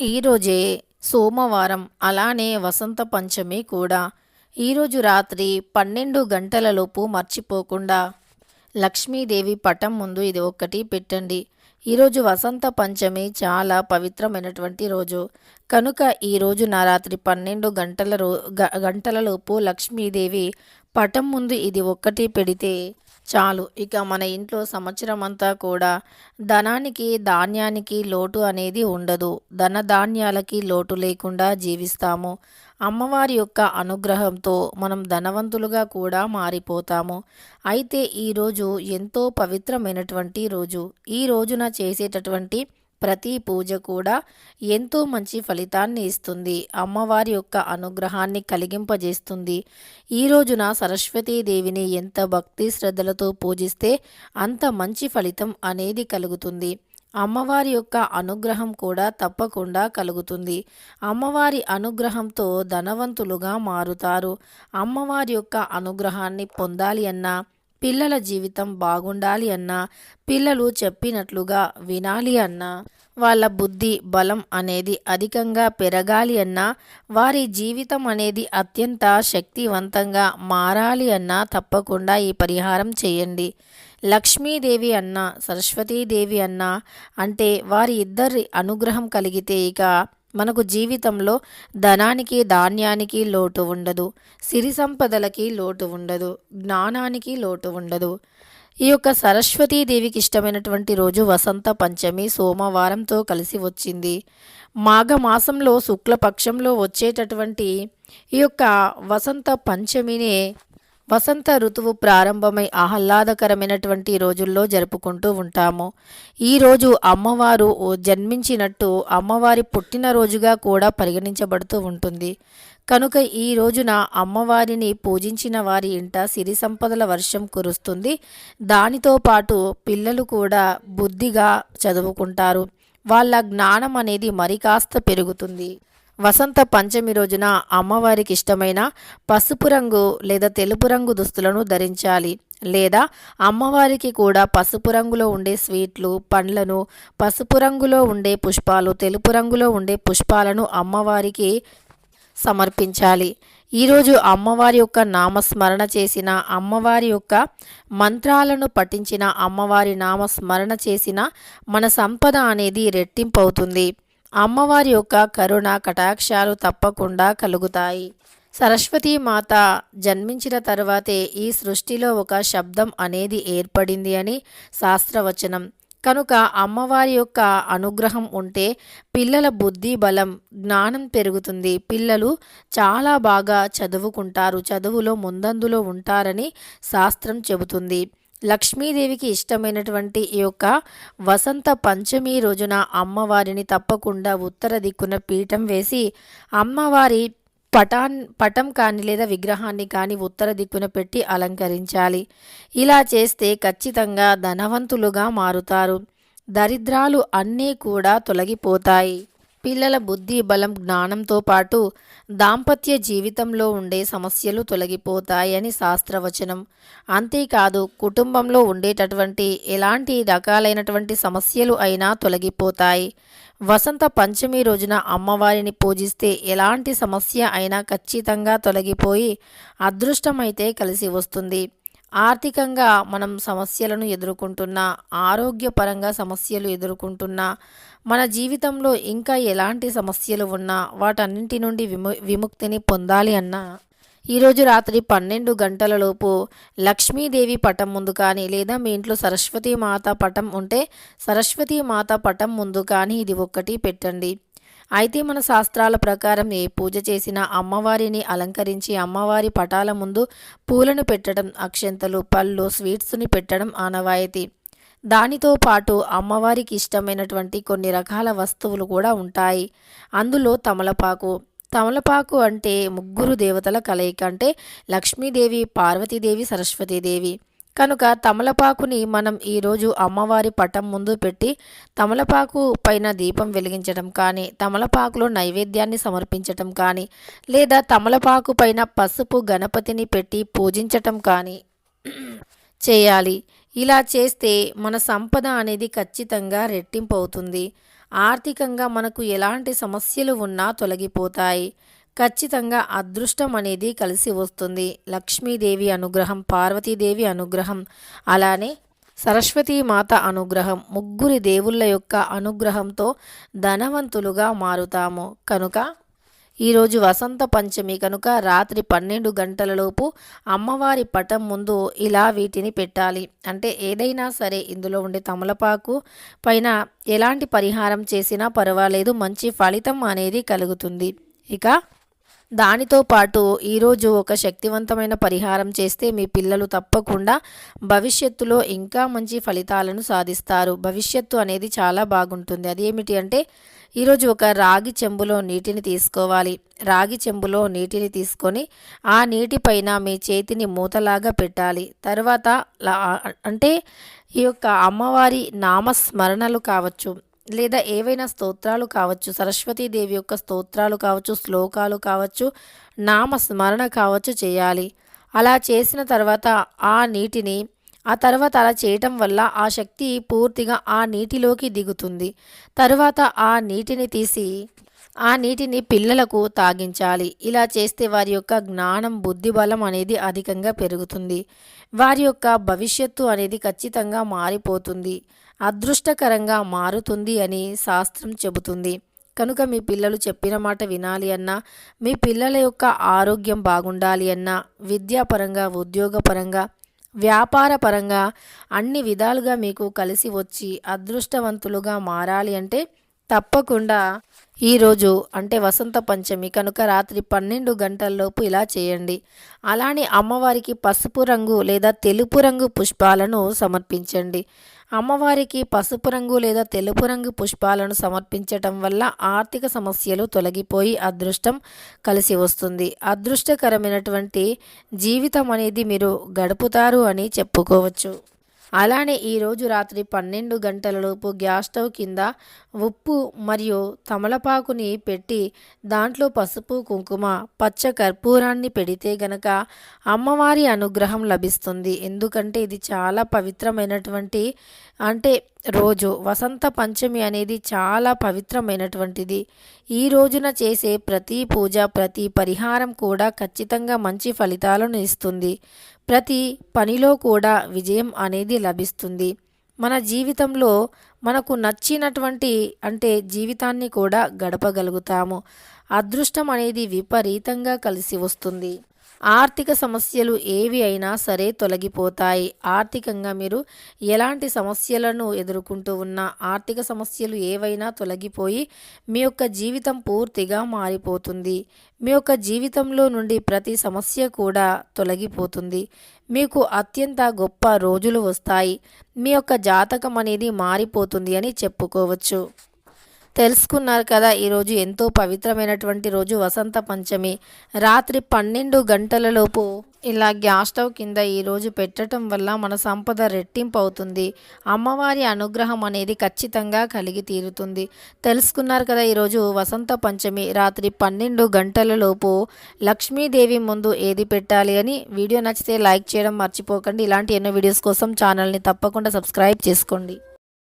ఈరోజే సోమవారం అలానే వసంత పంచమి కూడా. ఈరోజు రాత్రి పన్నెండు గంటలలోపు మర్చిపోకుండా లక్ష్మీదేవి పటం ముందు ఇది ఒక్కటి పెట్టండి. ఈరోజు వసంత పంచమి చాలా పవిత్రమైనటువంటి రోజు. కనుక ఈరోజు నా రాత్రి పన్నెండు గంటల రో గ- గంటలలోపు లక్ష్మీదేవి పటం ముందు ఇది ఒక్కటి పెడితే చాలు. ఇక మన ఇంట్లో సంవత్సరం అంతా కూడా ధనానికి ధాన్యానికి లోటు అనేది ఉండదు. ధన ధాన్యాలకి లోటు లేకుండా జీవిస్తాము. అమ్మవారి యొక్క అనుగ్రహంతో మనం ధనవంతులుగా కూడా మారిపోతాము. అయితే ఈరోజు ఎంతో పవిత్రమైనటువంటి రోజు. ఈ రోజున చేసేటటువంటి ప్రతి పూజ కూడా ఎంతో మంచి ఫలితాన్ని ఇస్తుంది. అమ్మవారి యొక్క అనుగ్రహాన్ని కలిగింపజేస్తుంది. ఈ రోజున సరస్వతీదేవిని ఎంత భక్తి శ్రద్ధలతో పూజిస్తే అంత మంచి ఫలితం అనేది కలుగుతుంది. అమ్మవారి యొక్క అనుగ్రహం కూడా తప్పకుండా కలుగుతుంది. అమ్మవారి అనుగ్రహంతో ధనవంతులుగా మారుతారు. అమ్మవారి యొక్క అనుగ్రహాన్ని పొందాలి అన్నా పిల్లల జీవితం బాగుండాలి అన్నా పిల్లలు చెప్పినట్లుగా వినాలి అన్నా వాళ్ళ బుద్ధి బలం అనేది అధికంగా పెరగాలి అన్నా వారి జీవితం అనేది అత్యంత శక్తివంతంగా మారాలి అన్నా తప్పకుండా ఈ పరిహారం చేయండి. లక్ష్మీదేవి అన్న సరస్వతీదేవి అన్న అంటే వారి ఇద్దరి అనుగ్రహం కలిగితే ఇక మనకు జీవితంలో ధనానికి ధాన్యానికి లోటు ఉండదు. సిరి సంపదలకి లోటు ఉండదు. జ్ఞానానికి లోటు ఉండదు. ఈ యొక్క సరస్వతీదేవికి ఇష్టమైనటువంటి రోజు వసంత పంచమి సోమవారంతో కలిసి వచ్చింది. మాఘమాసంలో శుక్లపక్షంలో వచ్చేటటువంటి ఈ యొక్క వసంత పంచమినే వసంత ఋతువు ప్రారంభమై ఆహ్లాదకరమైనటువంటి రోజుల్లో జరుపుకుంటూ ఉంటాము. ఈరోజు అమ్మవారు జన్మించినట్టు అమ్మవారి పుట్టినరోజుగా కూడా పరిగణించబడుతూ ఉంటుంది. కనుక ఈ రోజున అమ్మవారిని పూజించిన వారి ఇంట సిరి సంపదల వర్షం కురుస్తుంది. దానితో పాటు పిల్లలు కూడా బుద్ధిగా చదువుకుంటారు. వాళ్ళ జ్ఞానం అనేది మరి కాస్త పెరుగుతుంది. వసంత పంచమి రోజున అమ్మవారికి ఇష్టమైన పసుపు రంగు లేదా తెలుపు రంగు దుస్తులను ధరించాలి. లేదా అమ్మవారికి కూడా పసుపు రంగులో ఉండే స్వీట్లు పండ్లను పసుపు రంగులో ఉండే పుష్పాలు తెలుపు రంగులో ఉండే పుష్పాలను అమ్మవారికి సమర్పించాలి. ఈరోజు అమ్మవారి యొక్క నామస్మరణ చేసిన అమ్మవారి యొక్క మంత్రాలను పఠించిన అమ్మవారి నామస్మరణ చేసిన మన సంపద అనేది రెట్టింపు అవుతుంది అమ్మవారి యొక్క కరుణ కటాక్షాలు తప్పకుండా కలుగుతాయి. సరస్వతీ మాత జన్మించిన తరువాతే ఈ సృష్టిలో ఒక శబ్దం అనేది ఏర్పడింది అని శాస్త్రవచనం. కనుక అమ్మవారి యొక్క అనుగ్రహం ఉంటే పిల్లల బుద్ధి బలం జ్ఞానం పెరుగుతుంది. పిల్లలు చాలా బాగా చదువుకుంటారు. చదువులో ముందందులో ఉంటారని శాస్త్రం చెబుతుంది. లక్ష్మీదేవికి ఇష్టమైనటువంటి ఈ యొక్క వసంత పంచమి రోజున అమ్మవారిని తప్పకుండా ఉత్తర దిక్కున పీఠం వేసి అమ్మవారి పటాన్ పటం కానీ లేదా విగ్రహాన్ని కానీ ఉత్తర దిక్కున పెట్టి అలంకరించాలి. ఇలా చేస్తే ఖచ్చితంగా ధనవంతులుగా మారుతారు. దరిద్రాలు అన్నీ కూడా తొలగిపోతాయి. పిల్లల బుద్ధి బలం జ్ఞానంతో పాటు దాంపత్య జీవితంలో ఉండే సమస్యలు తొలగిపోతాయని శాస్త్రవచనం. అంతేకాదు కుటుంబంలో ఉండేటటువంటి ఎలాంటి రకాలైనటువంటి సమస్యలు అయినా తొలగిపోతాయి. వసంత పంచమి రోజున అమ్మవారిని పూజిస్తే ఎలాంటి సమస్య అయినా ఖచ్చితంగా తొలగిపోయి అదృష్టమైతే కలిసి వస్తుంది. ఆర్థికంగా మనం సమస్యలను ఎదుర్కొంటున్నా ఆరోగ్యపరంగా సమస్యలు ఎదుర్కొంటున్నా మన జీవితంలో ఇంకా ఎలాంటి సమస్యలు ఉన్నా వాటన్నింటి నుండి విము విముక్తిని పొందాలి అన్నా. ఈరోజు రాత్రి పన్నెండు గంటలలోపు లక్ష్మీదేవి పటం ముందు కానీ లేదా మీ ఇంట్లో సరస్వతీ మాత పటం ఉంటే సరస్వతీ మాత పటం ముందు కానీ ఇది ఒక్కటి పెట్టండి. అయితే మన శాస్త్రాల ప్రకారం ఏ పూజ చేసినా అమ్మవారిని అలంకరించి అమ్మవారి పటాల ముందు పూలను పెట్టడం అక్షంతలు పళ్ళు స్వీట్స్ని పెట్టడం ఆనవాయితీ. దానితో పాటు అమ్మవారికి ఇష్టమైనటువంటి కొన్ని రకాల వస్తువులు కూడా ఉంటాయి. అందులో తమలపాకు. తమలపాకు అంటే ముగ్గురు దేవతల కలయిక అంటే లక్ష్మీదేవి పార్వతీదేవి సరస్వతీదేవి. కనుక తమలపాకుని మనం ఈరోజు అమ్మవారి పటం ముందు పెట్టి తమలపాకు పైన దీపం వెలిగించడం కానీ తమలపాకులో నైవేద్యాన్ని సమర్పించటం కానీ లేదా తమలపాకు పైన పసుపు గణపతిని పెట్టి పూజించటం కానీ చేయాలి. ఇలా చేస్తే మన సంపద అనేది ఖచ్చితంగా రెట్టింపు అవుతుంది ఆర్థికంగా మనకు ఎలాంటి సమస్యలు ఉన్నా తొలగిపోతాయి. ఖచ్చితంగా అదృష్టం అనేది కలిసి వస్తుంది. లక్ష్మీదేవి అనుగ్రహం పార్వతీదేవి అనుగ్రహం అలానే సరస్వతీమాత అనుగ్రహం ముగ్గురి దేవుళ్ళ యొక్క అనుగ్రహంతో ధనవంతులుగా మారుతాము. కనుక ఈరోజు వసంత పంచమి కనుక రాత్రి పన్నెండు గంటలలోపు అమ్మవారి పటం ముందు ఇలా వీటిని పెట్టాలి. అంటే ఏదైనా సరే ఇందులో ఉండే తమలపాకు పైన ఎలాంటి పరిహారం చేసినా పర్వాలేదు మంచి ఫలితం అనేది కలుగుతుంది. ఇక దానితో పాటు ఈరోజు ఒక శక్తివంతమైన పరిహారం చేస్తే మీ పిల్లలు తప్పకుండా భవిష్యత్తులో ఇంకా మంచి ఫలితాలను సాధిస్తారు. భవిష్యత్తు అనేది చాలా బాగుంటుంది. అదేమిటి అంటే ఈరోజు ఒక రాగి చెంబులో నీటిని తీసుకోవాలి. రాగి చెంబులో నీటిని తీసుకొని ఆ నీటిపైన మీ చేతిని మూతలాగా పెట్టాలి. తర్వాత అంటే ఈ యొక్క అమ్మవారి నామస్మరణలు కావచ్చు. లేదా ఏవైనా స్తోత్రాలు కావచ్చు సరస్వతీదేవి యొక్క స్తోత్రాలు కావచ్చు శ్లోకాలు కావచ్చు నామస్మరణ కావచ్చు చేయాలి. అలా చేసిన తర్వాత ఆ నీటిని ఆ తర్వాత అలా చేయటం వల్ల ఆ శక్తి పూర్తిగా ఆ నీటిలోకి దిగుతుంది. తరువాత ఆ నీటిని తీసి ఆ నీటిని పిల్లలకు తాగించాలి. ఇలా చేస్తే వారి యొక్క జ్ఞానం బుద్ధి బలం అనేది అధికంగా పెరుగుతుంది. వారి యొక్క భవిష్యత్తు అనేది ఖచ్చితంగా మారిపోతుంది. అదృష్టకరంగా మారుతుంది అని శాస్త్రం చెబుతుంది. కనుక మీ పిల్లలు చెప్పిన మాట వినాలి అన్నా మీ పిల్లల యొక్క ఆరోగ్యం బాగుండాలి అన్నా విద్యాపరంగా ఉద్యోగపరంగా వ్యాపార పరంగా అన్ని విధాలుగా మీకు కలిసి వచ్చి అదృష్టవంతులుగా మారాలి అంటే తప్పకుండా ఈరోజు అంటే వసంత పంచమి కనుక రాత్రి పన్నెండు గంటల్లోపు ఇలా చేయండి. అలానే అమ్మవారికి పసుపు రంగు లేదా తెలుపు రంగు పుష్పాలను సమర్పించండి. అమ్మవారికి పసుపు రంగు లేదా తెలుపు రంగు పుష్పాలను సమర్పించటం వల్ల ఆర్థిక సమస్యలు తొలగిపోయి అదృష్టం కలిసి వస్తుంది. అదృష్టకరమైనటువంటి జీవితం అనేది మీరు గడుపుతారు అని చెప్పుకోవచ్చు. అలానే ఈరోజు రాత్రి పన్నెండు గంటలలోపు గ్యాస్ స్టవ్ కింద ఉప్పు మరియు తమలపాకుని పెట్టి దాంట్లో పసుపు కుంకుమ పచ్చ కర్పూరాన్ని పెడితే గనక అమ్మవారి అనుగ్రహం లభిస్తుంది. ఎందుకంటే ఇది చాలా పవిత్రమైనటువంటి అంటే రోజు వసంత పంచమి అనేది చాలా పవిత్రమైనటువంటిది. ఈ రోజున చేసే ప్రతి పూజ ప్రతి పరిహారం కూడా ఖచ్చితంగా మంచి ఫలితాలను ఇస్తుంది. ప్రతి పనిలో కూడా విజయం అనేది లభిస్తుంది. మన జీవితంలో మనకు నచ్చినటువంటి అంటే జీవితాన్ని కూడా గడపగలుగుతాము. అదృష్టం అనేది విపరీతంగా కలిసి వస్తుంది. ఆర్థిక సమస్యలు ఏవి అయినా సరే తొలగిపోతాయి. ఆర్థికంగా మీరు ఎలాంటి సమస్యలను ఎదుర్కొంటూ ఉన్నా ఆర్థిక సమస్యలు ఏవైనా తొలగిపోయి మీ యొక్క జీవితం పూర్తిగా మారిపోతుంది. మీ యొక్క జీవితంలో నుండి ప్రతి సమస్య కూడా తొలగిపోతుంది. మీకు అత్యంత గొప్ప రోజులు వస్తాయి. మీ యొక్క జాతకం అనేది మారిపోతుంది అని చెప్పుకోవచ్చు. తెలుసుకున్నారు కదా ఈరోజు ఎంతో పవిత్రమైనటువంటి రోజు వసంత పంచమి. రాత్రి పన్నెండు గంటలలోపు ఇలా గ్యాస్ స్టవ్ కింద ఈరోజు పెట్టడం వల్ల మన సంపద రెట్టింపు అవుతుంది. అమ్మవారి అనుగ్రహం అనేది ఖచ్చితంగా కలిగి తీరుతుంది. తెలుసుకున్నారు కదా ఈరోజు వసంత పంచమి. రాత్రి పన్నెండు గంటలలోపు లక్ష్మీదేవి ముందు ఏది పెట్టాలి అని వీడియో నచ్చితే లైక్ చేయడం మర్చిపోకండి. ఇలాంటి ఎన్నో వీడియోస్ కోసం ఛానల్ని తప్పకుండా సబ్స్క్రైబ్ చేసుకోండి.